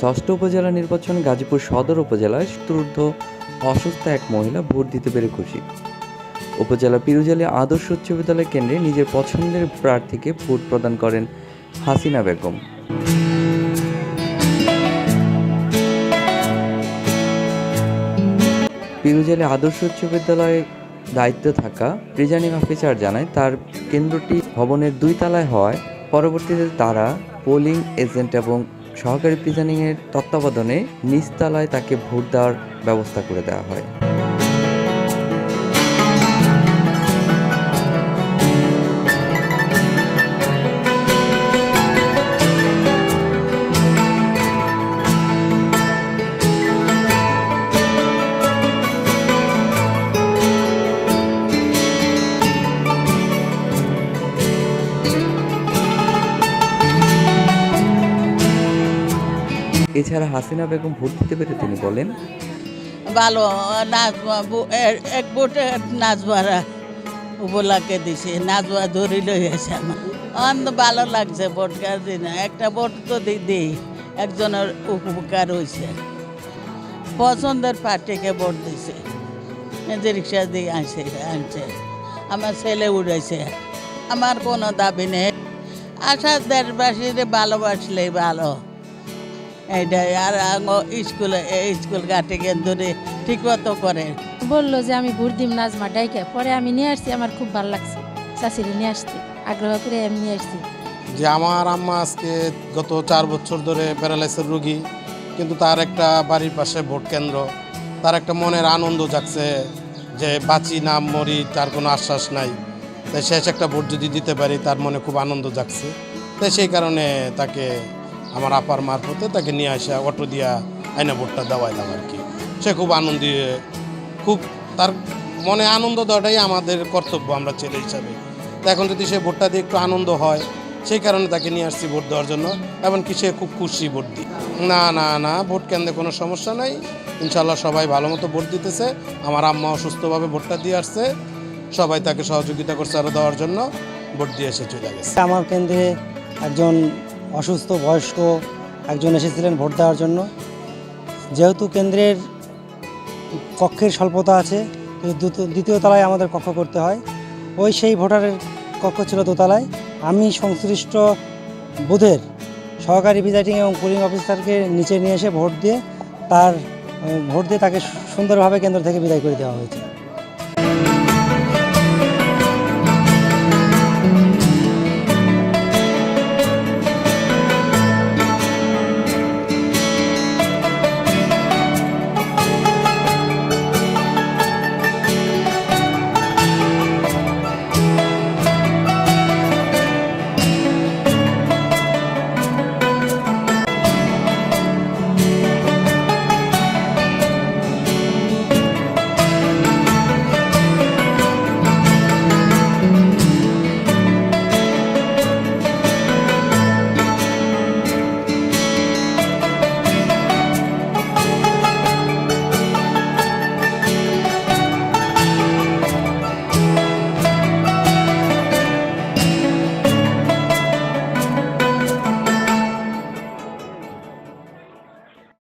ষষ্ঠ উপজেলা নির্বাচন গাজীপুর সদর উপজেলায় শত্রুদ্ধ অসুস্থ এক মহিলা ভোট দিতে পেরে খুশি। উপজেলা পিরুজালি আদর্শ উচ্চ বিদ্যালয় কেন্দ্রে নিজের পছন্দের প্রার্থীকে ভোট প্রদান করেন হাসিনা বেগম। পিরুজালি আদর্শ উচ্চ বিদ্যালয়ের দায়িত্বে থাকা প্রিজানিং অফিসার জানায়, তার কেন্দ্রটি ভবনের দুই তলায় হওয়ায় পরবর্তীতে তারা পোলিং এজেন্ট এবং সহকারী প্রিজানিংয়ের তত্ত্বাবধানে নিচতলায় তাকে ভোট দেওয়ার ব্যবস্থা করে দেওয়া হয়। এছাড়া হাসিনা বেগম ভোট দিতে পেরে তিনি বলেন, ভালো এ- এক বুটে নাচবারা উপলাকে দিছে নাচবা ধরি লই আছে আমার। ভালো লাগছে ভোট দিন একটা ভোট তো দিই, একজনের উপকার হয়েছে পছন্দের পার্টিকে ভোট দিছে। নিজে রিক্সা দিয়ে আনছে আনছে। আমার ছেলে উড়েছে আমার কোনো দাবি নেই। আশা দেশবাসীরে ভালোবাসলেই ভালো। এইটাই আর স্কুলে এই স্কুল ঘাটে ধরে ঠিক মতো করে। বলল যে আমি ভোট দিম নাজমা ডাইকা। পরে আমি নিয়ে আসছি আমার খুব ভালো লাগছে। চাষিরে নিয়ে আসছি আগ্রহ করে আমি নিয়ে আসছি। যে আমার আম্মা আজকে গত চার বছর ধরে প্যারালাইসের রোগী কিন্তু তার একটা বাড়ির পাশে ভোট কেন্দ্র। তার একটা মনের আনন্দ জাগছে যে বাঁচি না মরি তার কোনো আশ্বাস নাই। তাই শেষ একটা ভোট যদি দিতে পারি তার মনে খুব আনন্দ জাগছে। তাই সেই কারণে তাকে আমার আপার মারফতে তাকে নিয়ে আসা, অটো দিয়া আইনা ভোটটা দেওয়াইলাম আর কি। সে খুব আনন্দ, খুব তার মনে আনন্দ দেওয়াটাই আমাদের কর্তব্য আমরা ছেলে হিসাবে। এখন যদি সে ভোটটা দিয়ে একটু আনন্দ হয়, সেই কারণে তাকে নিয়ে আসছি ভোট দেওয়ার জন্য, এমনকি সে খুব খুশি ভোট দিই না না না, ভোট কেন্দ্রে কোনো সমস্যা নাই। ইনশাল্লাহ সবাই ভালো মতো ভোট দিতেছে। আমার আম্মা অসুস্থভাবে ভোটটা দিয়ে আসছে। সবাই তাকে সহযোগিতা করছে আরও দেওয়ার জন্য। ভোট দিয়ে এসে চলে গেছে। আমার কেন্দ্রে একজন অসুস্থ, বয়স্ক একজন এসেছিলেন ভোট দেওয়ার জন্য। যেহেতু কেন্দ্রের কক্ষের স্বল্পতা আছে দ্বিতীয় তলায় আমাদের কক্ষ করতে হয়। ওই সেই ভোটারের কক্ষ ছিল দোতলায়। আমি সংশ্লিষ্ট বুথের সহকারী প্রিজাইডিং এবং পোলিং অফিসারকে নিচে নিয়ে এসে ভোট দিয়ে তার, ভোট দিয়ে তাকে সুন্দরভাবে কেন্দ্র থেকে বিদায় করে দেওয়া হয়েছে।